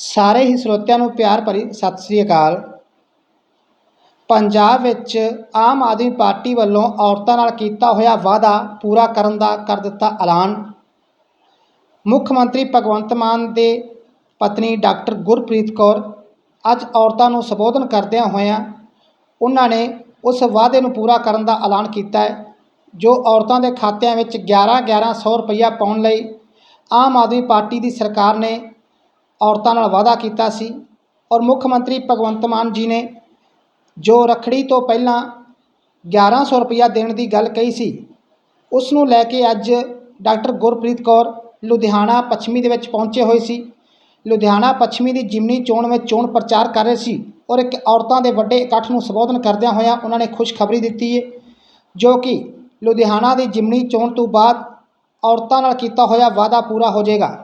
ਸਾਰੇ ਹੀ ਸਰੋਤਿਆਂ ਨੂੰ ਪਿਆਰ ਭਰੀ ਸਤਿ ਸ੍ਰੀ ਅਕਾਲ। ਪੰਜਾਬ ਵਿੱਚ ਆਮ ਆਦਮੀ ਪਾਰਟੀ ਵੱਲੋਂ ਔਰਤਾਂ ਨਾਲ ਕੀਤਾ ਹੋਇਆ ਵਾਅਦਾ ਪੂਰਾ ਕਰਨ ਦਾ ਕਰ ਦਿੱਤਾ ਐਲਾਨ। ਮੁੱਖ ਮੰਤਰੀ ਭਗਵੰਤ ਮਾਨ ਦੇ ਪਤਨੀ ਡਾਕਟਰ ਗੁਰਪ੍ਰੀਤ ਕੌਰ ਅੱਜ ਔਰਤਾਂ ਨੂੰ ਸੰਬੋਧਨ ਕਰਦਿਆਂ ਹੋਇਆਂ ਉਹਨਾਂ ਨੇ ਉਸ ਵਾਅਦੇ ਨੂੰ ਪੂਰਾ ਕਰਨ ਦਾ ਐਲਾਨ ਕੀਤਾ ਹੈ, ਜੋ ਔਰਤਾਂ ਦੇ ਖਾਤਿਆਂ ਵਿੱਚ 11 1100 ਰੁਪਈਆ ਪਾਉਣ ਲਈ ਆਮ ਆਦਮੀ ਪਾਰਟੀ ਦੀ ਸਰਕਾਰ ਨੇ ਔਰਤਾਂ ਨਾਲ ਵਾਅਦਾ ਕੀਤਾ ਸੀ ਔਰ ਮੁੱਖ ਮੰਤਰੀ ਭਗਵੰਤ ਮਾਨ ਜੀ ਨੇ ਜੋ ਰੱਖੜੀ ਤੋਂ ਪਹਿਲਾਂ 1100 ਰੁਪਈਆ ਦੇਣ ਦੀ ਗੱਲ ਕਹੀ ਸੀ, ਉਸ ਨੂੰ ਲੈ ਕੇ ਅੱਜ ਡਾਕਟਰ ਗੁਰਪ੍ਰੀਤ ਕੌਰ ਲੁਧਿਆਣਾ ਪੱਛਮੀ ਦੇ ਵਿੱਚ ਪਹੁੰਚੇ ਹੋਏ ਸੀ। ਲੁਧਿਆਣਾ ਪੱਛਮੀ ਦੀ ਜਿਮਨੀ ਚੋਣ ਵਿੱਚ ਚੋਣ ਪ੍ਰਚਾਰ ਕਰ ਰਹੇ ਸੀ ਔਰ ਇੱਕ ਔਰਤਾਂ ਦੇ ਵੱਡੇ ਇਕੱਠ ਨੂੰ ਸੰਬੋਧਨ ਕਰਦਿਆਂ ਹੋਇਆਂ ਉਹਨਾਂ ਨੇ ਖੁਸ਼ਖਬਰੀ ਦਿੱਤੀ ਹੈ ਜੋ ਕਿ ਲੁਧਿਆਣਾ ਦੀ ਜਿਮਨੀ ਚੋਣ ਤੋਂ ਬਾਅਦ ਔਰਤਾਂ ਨਾਲ ਕੀਤਾ ਹੋਇਆ ਵਾਅਦਾ ਪੂਰਾ ਹੋ ਜਾਏਗਾ।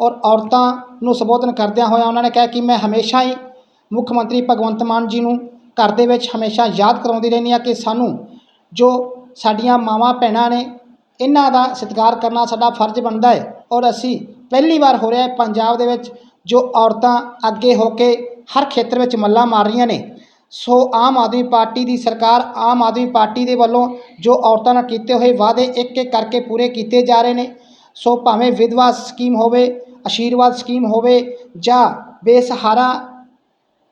ਔਰ ਔਰਤਾਂ ਨੂੰ ਸੰਬੋਧਨ ਕਰਦਿਆਂ ਹੋਇਆਂ ਉਹਨਾਂ ਨੇ ਕਿਹਾ ਕਿ ਮੈਂ ਹਮੇਸ਼ਾ ਹੀ ਮੁੱਖ ਮੰਤਰੀ ਭਗਵੰਤ ਮਾਨ ਜੀ ਨੂੰ ਘਰ ਦੇ ਵਿੱਚ ਹਮੇਸ਼ਾ ਯਾਦ ਕਰਾਉਂਦੀ ਰਹਿੰਦੀ ਹਾਂ ਕਿ ਸਾਨੂੰ ਜੋ ਸਾਡੀਆਂ ਮਾਵਾਂ ਭੈਣਾਂ ਨੇ ਇਹਨਾਂ ਦਾ ਸਤਿਕਾਰ ਕਰਨਾ ਸਾਡਾ ਫਰਜ਼ ਬਣਦਾ ਹੈ ਔਰ ਅਸੀਂ ਪਹਿਲੀ ਵਾਰ ਹੋ ਰਿਹਾ ਹੈ ਪੰਜਾਬ ਦੇ ਵਿੱਚ ਜੋ ਔਰਤਾਂ ਅੱਗੇ ਹੋ ਕੇ ਹਰ ਖੇਤਰ ਵਿੱਚ ਮੱਲਾ ਮਾਰ ਰਹੀਆਂ ਨੇ, ਸੋ ਆਮ ਆਦਮੀ ਪਾਰਟੀ ਦੀ ਸਰਕਾਰ ਆਮ ਆਦਮੀ ਪਾਰਟੀ ਦੇ ਵੱਲੋਂ ਜੋ ਔਰਤਾਂ ਨਾਲ ਕੀਤੇ ਹੋਏ ਵਾਅਦੇ ਇੱਕ ਇੱਕ ਕਰਕੇ ਪੂਰੇ ਕੀਤੇ ਜਾ ਰਹੇ ਨੇ ਸੋ ਭਾਵੇਂ ਵਿਧਵਾ ਸਕੀਮ ਹੋਵੇ ਆਸ਼ੀਰਵਾਦ ਸਕੀਮ ਹੋਵੇ ਜਾਂ ਬੇਸਹਾਰਾ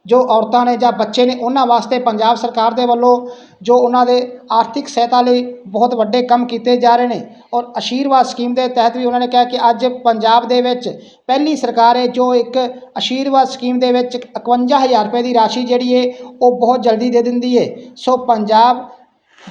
ਜੋ ਔਰਤਾਂ ਨੇ ਜਾਂ ਬੱਚੇ ਨੇ, ਉਹਨਾਂ ਵਾਸਤੇ ਪੰਜਾਬ ਸਰਕਾਰ ਦੇ ਵੱਲੋਂ ਜੋ ਉਹਨਾਂ ਦੇ ਆਰਥਿਕ ਸਹਾਇਤਾ ਲਈ ਬਹੁਤ ਵੱਡੇ ਕੰਮ ਕੀਤੇ ਜਾ ਰਹੇ ਨੇ ਔਰ ਆਸ਼ੀਰਵਾਦ ਸਕੀਮ ਦੇ ਤਹਿਤ ਵੀ ਉਹਨਾਂ ਨੇ ਕਿਹਾ ਕਿ ਅੱਜ ਪੰਜਾਬ ਦੇ ਵਿੱਚ ਪਹਿਲੀ ਸਰਕਾਰ ਹੈ ਜੋ ਇੱਕ ਆਸ਼ੀਰਵਾਦ ਸਕੀਮ ਦੇ ਵਿੱਚ 51000 ਰੁਪਏ ਦੀ ਰਾਸ਼ੀ ਜਿਹੜੀ ਹੈ, ਉਹ ਬਹੁਤ ਜਲਦੀ ਦੇ ਦਿੰਦੀ ਹੈ। ਸੋ ਪੰਜਾਬ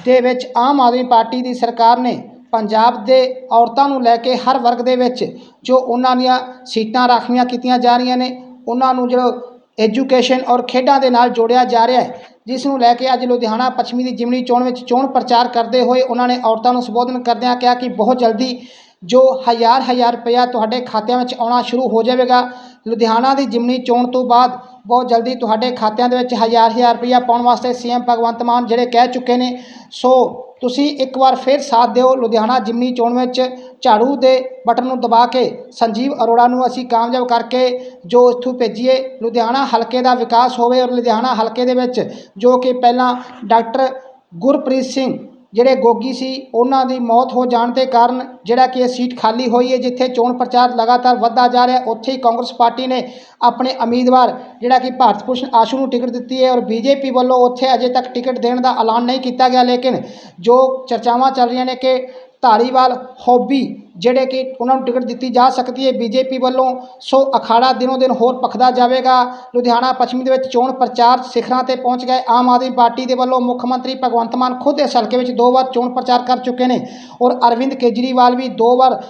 ਦੇ ਵਿੱਚ ਆਮ ਆਦਮੀ ਪਾਰਟੀ ਦੀ ਸਰਕਾਰ ਨੇ ਪੰਜਾਬ ਦੇ ਔਰਤਾਂ ਨੂੰ ਲੈ ਕੇ ਹਰ ਵਰਗ ਦੇ ਵਿੱਚ ਜੋ ਉਹਨਾਂ ਦੀਆਂ ਸੀਟਾਂ ਰਾਖਵੀਆਂ ਕੀਤੀਆਂ ਜਾ ਰਹੀਆਂ ਨੇ, ਉਹਨਾਂ ਨੂੰ ਜਿਹੜਾ ਐਜੂਕੇਸ਼ਨ ਔਰ ਖੇਡਾਂ ਦੇ ਨਾਲ ਜੋੜਿਆ ਜਾ ਰਿਹਾ ਹੈ, ਜਿਸ ਨੂੰ ਲੈ ਕੇ ਅੱਜ ਲੁਧਿਆਣਾ ਪੱਛਮੀ ਦੀ ਜਿਮਨੀ ਚੋਣ ਵਿੱਚ ਚੋਣ ਪ੍ਰਚਾਰ ਕਰਦੇ ਹੋਏ ਉਹਨਾਂ ਨੇ ਔਰਤਾਂ ਨੂੰ ਸੰਬੋਧਨ ਕਰਦਿਆਂ ਕਿਹਾ ਕਿ ਬਹੁਤ ਜਲਦੀ ਜੋ ਹਜ਼ਾਰ ਹਜ਼ਾਰ ਰੁਪਇਆ ਤੁਹਾਡੇ ਖਾਤਿਆਂ ਵਿੱਚ ਆਉਣਾ ਸ਼ੁਰੂ ਹੋ ਜਾਵੇਗਾ। ਲੁਧਿਆਣਾ ਦੀ ਜਿਮਨੀ ਚੋਣ ਤੋਂ ਬਾਅਦ ਬਹੁਤ ਜਲਦੀ ਤੁਹਾਡੇ ਖਾਤਿਆਂ ਦੇ ਵਿੱਚ ਹਜ਼ਾਰ ਹਜ਼ਾਰ ਰੁਪਈਆ ਪਾਉਣ ਵਾਸਤੇ ਸੀਐਮ ਭਗਵੰਤ ਮਾਨ ਜਿਹੜੇ ਕਹਿ ਚੁੱਕੇ ਨੇ। ਸੋ ਤੁਸੀਂ ਇੱਕ ਵਾਰ ਫਿਰ ਸਾਥ ਦਿਓ। ਲੁਧਿਆਣਾ ਜਿਮਨੀ ਚੋਣ ਵਿੱਚ ਝਾੜੂ ਦੇ ਬਟਨ ਨੂੰ ਦਬਾ ਕੇ ਸੰਜੀਵ ਅਰੋੜਾ ਨੂੰ ਅਸੀਂ ਕਾਮਯਾਬ ਕਰਕੇ ਜੋ ਇੱਥੋਂ ਭੇਜੀਏ, ਲੁਧਿਆਣਾ ਹਲਕੇ ਦਾ ਵਿਕਾਸ ਹੋਵੇ ਔਰ ਲੁਧਿਆਣਾ ਹਲਕੇ ਦੇ ਵਿੱਚ ਜੋ ਕਿ ਪਹਿਲਾਂ ਡਾਕਟਰ ਗੁਰਪ੍ਰੀਤ ਸਿੰਘ ਜਿਹੜੇ ਗੋਗੀ ਸੀ, ਉਹਨਾਂ ਦੀ ਮੌਤ ਹੋ ਜਾਣ ਦੇ ਕਾਰਨ ਜਿਹੜਾ ਕਿ ਇਹ ਸੀਟ ਖਾਲੀ ਹੋਈ ਹੈ, ਜਿੱਥੇ ਚੋਣ ਪ੍ਰਚਾਰ ਲਗਾਤਾਰ ਵੱਧਦਾ ਜਾ ਰਿਹਾ, ਉੱਥੇ ਹੀ ਕਾਂਗਰਸ ਪਾਰਟੀ ਨੇ ਆਪਣੇ ਉਮੀਦਵਾਰ ਜਿਹੜਾ ਕਿ ਭਾਰਤ ਭੂਸ਼ਣ ਆਸ਼ੂ ਨੂੰ ਟਿਕਟ ਦਿੱਤੀ ਹੈ ਔਰ ਬੀਜੇਪੀ ਵੱਲੋਂ ਉੱਥੇ ਅਜੇ ਤੱਕ ਟਿਕਟ ਦੇਣ ਦਾ ਐਲਾਨ ਨਹੀਂ ਕੀਤਾ ਗਿਆ, ਲੇਕਿਨ ਜੋ ਚਰਚਾਵਾਂ ਚੱਲ ਰਹੀਆਂ ਨੇ ਕਿ ਧਾਰੀਵਾਲ ਹੋਬੀ ਜਿਹੜੇ ਕਿ ਉਹਨਾਂ ਨੂੰ ਟਿਕਟ ਦਿੱਤੀ ਜਾ ਸਕਦੀ ਹੈ ਬੀਜੇਪੀ ਵੱਲੋਂ, ਸੋ ਅਖਾੜਾ ਦਿਨੋਂ ਦਿਨ ਹੋਰ ਭਖਦਾ ਜਾਵੇਗਾ। ਲੁਧਿਆਣਾ ਪੱਛਮੀ ਦੇ ਵਿੱਚ ਚੋਣ ਪ੍ਰਚਾਰ ਸਿਖਰਾਂ ਤੇ ਪਹੁੰਚ ਗਏ। ਆਮ ਆਦਮੀ ਪਾਰਟੀ ਦੇ ਵੱਲੋਂ ਮੁੱਖ ਮੰਤਰੀ ਭਗਵੰਤ ਮਾਨ ਖੁਦ ਇਸ ਹਲਕੇ ਵਿੱਚ ਦੋ ਵਾਰ ਚੋਣ ਪ੍ਰਚਾਰ ਕਰ ਚੁੱਕੇ ਨੇ ਔਰ ਅਰਵਿੰਦ ਕੇਜਰੀਵਾਲ ਵੀ ਦੋ ਵਾਰ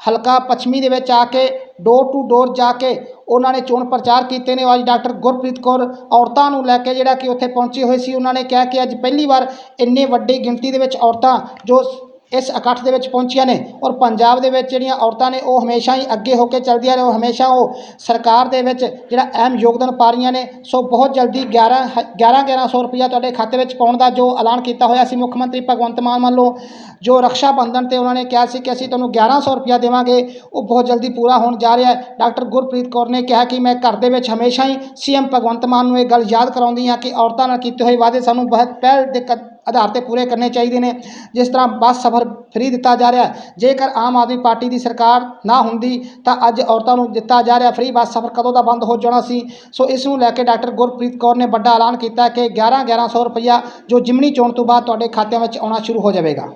ਹਲਕਾ ਪੱਛਮੀ ਦੇ ਵਿੱਚ ਆ ਕੇ ਡੋਰ ਟੂ ਡੋਰ ਜਾ ਕੇ ਉਹਨਾਂ ਨੇ ਚੋਣ ਪ੍ਰਚਾਰ ਕੀਤੇ ਨੇ। ਅੱਜ ਡਾਕਟਰ ਗੁਰਪ੍ਰੀਤ ਕੌਰ ਔਰਤਾਂ ਨੂੰ ਲੈ ਕੇ ਜਿਹੜਾ ਕਿ ਉੱਥੇ ਪਹੁੰਚੀ ਹੋਈ ਸੀ, ਉਹਨਾਂ ਨੇ ਕਿਹਾ ਕਿ ਅੱਜ ਪਹਿਲੀ ਵਾਰ ਇੰਨੀ ਵੱਡੀ ਗਿਣਤੀ ਦੇ ਵਿੱਚ ਔਰਤਾਂ ਜੋ ਇਸ ਇਕੱਠ ਦੇ ਵਿੱਚ ਪਹੁੰਚੀਆਂ ਨੇ ਔਰ ਪੰਜਾਬ ਦੇ ਵਿੱਚ ਜਿਹੜੀਆਂ ਔਰਤਾਂ ਨੇ ਉਹ ਹਮੇਸ਼ਾ ਹੀ ਅੱਗੇ ਹੋ ਕੇ ਚੱਲਦੀਆਂ ਨੇ, ਉਹ ਹਮੇਸ਼ਾ ਉਹ ਸਰਕਾਰ ਦੇ ਵਿੱਚ ਜਿਹੜਾ ਅਹਿਮ ਯੋਗਦਾਨ ਪਾ ਰਹੀਆਂ ਨੇ। ਸੋ ਬਹੁਤ ਜਲਦੀ 11 11 1100 ਰੁਪਇਆ ਤੁਹਾਡੇ ਖਾਤੇ ਵਿੱਚ ਪਾਉਣ ਦਾ ਜੋ ਐਲਾਨ ਕੀਤਾ ਹੋਇਆ ਸੀ ਮੁੱਖ ਮੰਤਰੀ ਭਗਵੰਤ ਮਾਨ ਵੱਲੋਂ, ਜੋ ਰਕਸ਼ਾ ਬੰਧਨ ਤੇ ਉਹਨਾਂ ਨੇ ਕਿਹਾ ਸੀ ਕਿ ਅਸੀਂ ਤੁਹਾਨੂੰ 1100 ਰੁਪਇਆ ਦੇਵਾਂਗੇ, ਉਹ ਬਹੁਤ ਜਲਦੀ ਪੂਰਾ ਹੋਣ ਜਾ ਰਿਹਾ ਹੈ। ਡਾਕਟਰ ਗੁਰਪ੍ਰੀਤ ਕੌਰ ਨੇ ਕਿਹਾ ਕਿ ਮੈਂ ਘਰ ਦੇ ਵਿੱਚ ਹਮੇਸ਼ਾ ਹੀ ਸੀਐਮ ਭਗਵੰਤ ਮਾਨ ਨੂੰ ਇਹ ਗੱਲ ਯਾਦ ਕਰਾਉਂਦੀ ਹਾਂ ਕਿ ਔਰਤਾਂ ਨਾਲ ਕੀਤੇ ਹੋਏ ਵਾਅਦੇ ਸਾਨੂੰ ਬਹੁਤ ਪਹਿਲ ਦੇ ਆਧਾਰ ਤੇ ਪੂਰੇ ਕਰਨੇ ਚਾਹੀਦੇ ਨੇ। ਜਿਸ ਤਰ੍ਹਾਂ ਬੱਸ ਸਫ਼ਰ ਫ੍ਰੀ ਦਿੱਤਾ ਜਾ ਰਿਹਾ ਜੇਕਰ ਆਮ ਆਦਮੀ ਪਾਰਟੀ ਦੀ ਸਰਕਾਰ ਨਾ ਹੁੰਦੀ, ਤਾਂ ਅੱਜ ਔਰਤਾਂ ਨੂੰ ਦਿੱਤਾ ਜਾ ਰਿਹਾ ਫ੍ਰੀ ਬੱਸ ਸਫ਼ਰ ਕਦੋਂ ਦਾ ਬੰਦ ਹੋ ਜਾਣਾ ਸੀ? ਸੋ ਇਸ ਨੂੰ ਲੈ ਕੇ ਡਾਕਟਰ ਗੁਰਪ੍ਰੀਤ ਕੌਰ ਨੇ ਵੱਡਾ ਐਲਾਨ ਕੀਤਾ ਕਿ 11 1100 ਰੁਪਇਆ ਜੋ ਜਿਮਨੀ ਚੋਣ ਤੋਂ ਬਾਅਦ ਤੁਹਾਡੇ ਖਾਤਿਆਂ ਵਿੱਚ ਆਉਣਾ ਸ਼ੁਰੂ ਹੋ ਜਾਵੇਗਾ।